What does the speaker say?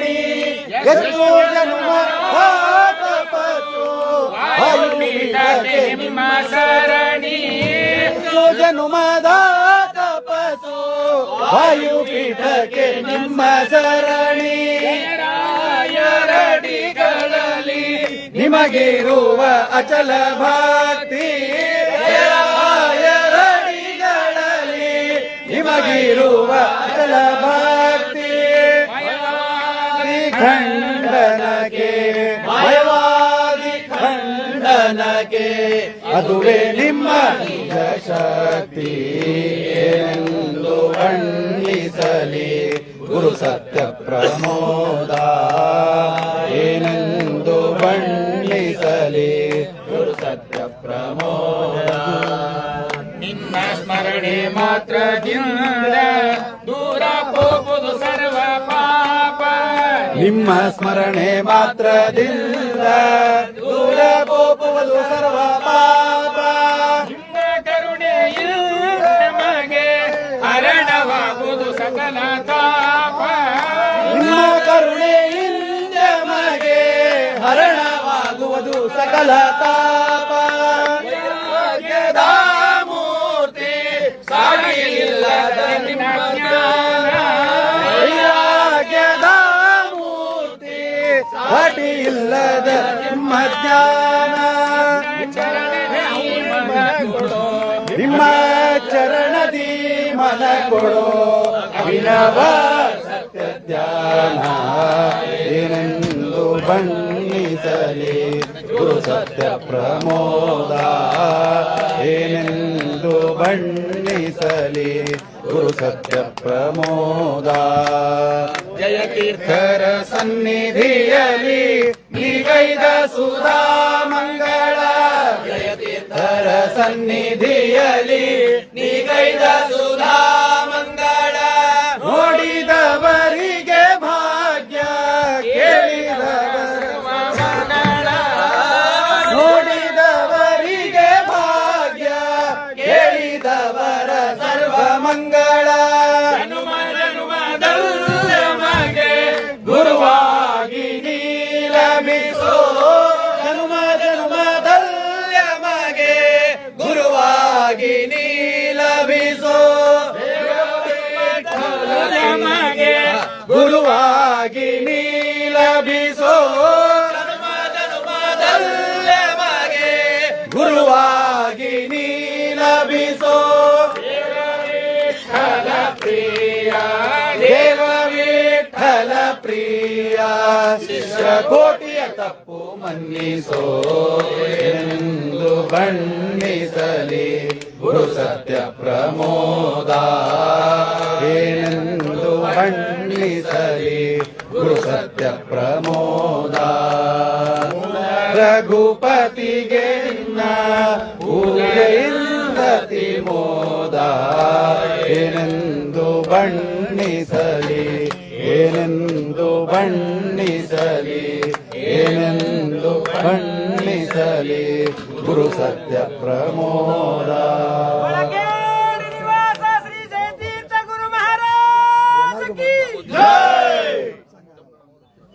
ಸರಣಿ ಎಷ್ಟು ಜನ್ಮ ತಪಸ್ಸು ವಾಯುಪೀಠಕ್ಕೆ ನಿಮ್ಮ ಸರಣಿ. ಎಷ್ಟು ಜನುಮದ ತಪಸ್ಸು ವಾಯುಪೀಠಕ್ಕೆ ನಿಮ್ಮ ಸರಣಿ. ರಾಯರಡಿಗಳಲ್ಲಿ ನಿಮಗಿರುವ ಅಚಲ ಭಕ್ತಿ. ರಾಯರಡಿಗಳಲ್ಲಿ ನಿಮಗಿರುವ ಖಂಡನಕ್ಕೆ ಭಯವಾದಿ ಖಂಡನಕ್ಕೆ ಅದುವೇ ನಿಮ್ಮ ಶಕ್ತಿ ಎಂದು ಬಣ್ಣಿಸಲಿ. ಗುರು ಸತ್ಯ ಪ್ರಮೋದ ಏನೆಂದು ಬಣ್ಣಿಸಲಿ. ಗುರು ಸತ್ಯ ಪ್ರಮೋದ. ನಿನ್ನ ಸ್ಮರಣೆ ಮಾತ್ರ ದೂರ ನಿಮ್ಮ ಸ್ಮರಣೆ ಮಾತ್ರದಿಂದ ದೂರ ಹೋಗುವುದು ಸರ್ವ ಪಾಪ. ನಿಮ್ಮ ಕರುಣೆ ನಮಗೆ ಹರಣವಾಗುವುದು ಸಕಲ ತಾಪ. ನಿಮ್ಮ ಕರುಣೆಯಿಂದ ನಮಗೆ ಹರಣವಾಗುವುದು ಸಕಲ ತಾಪ. ಮೂರ್ತಿ ಸಾಗಿಲ್ಲದ ನಿನ್ನ ಸಾಟಿ ಇಲ್ಲದ ಜ್ಞಾನ ನಿಮ್ಮ ಚರಣದಿ ಮನ ಕೊಡೋ ಅಭಿನವ ಏನೆಂದು ಬಣ್ಣಿಸಲಿ ಗುರು ಸತ್ಯ ಪ್ರಮೋದ. ಏನೆಂದು ಬಣ್ಣಿಸಲಿ ಗುರು ಸತ್ಯ ಪ್ರಮೋದ. ಜಯತೀರ್ಥರ ಸನ್ನಿಧಿಯಲಿ ನಿಗೈದ ಸುಧಾ ಮಂಗಳ. ಜಯತೀರ್ಥರ ಸನ್ನಿಧಿಯಲಿ ನೀಗೈದ ಗುರುವಾಗಿ ನೀಲಭಿಸೋ. ಮಗೆ ಗುರುವಾಗಿ ನೀಲಬಿಸೋ ಪ್ರಿಯ ದೇವ ವಿಠಲ ಪ್ರಿಯ ಶಿಷ್ಯ ಕೋಟಿಯ ತಪ್ಪು ಮನ್ನಿಸೋ. ಎಂದು ಬಣ್ಣಿಸಲಿ. ಗುರು ಸತ್ಯ ಪ್ರಮೋದ. ಸತ್ಯ ಪ್ರಮೋದ. ರಘುಪತಿಗೆ ನಿನ್ನ ಮೋದ ಏನೆಂದು ಬಣ್ಣಿಸಲಿ ಏನೆಂದು ಬಣ್ಣಿಸಲಿ ಏನೆಂದು ಬಣ್ಣಿಸಲಿ ಗುರು ಸತ್ಯ ಪ್ರಮೋದ.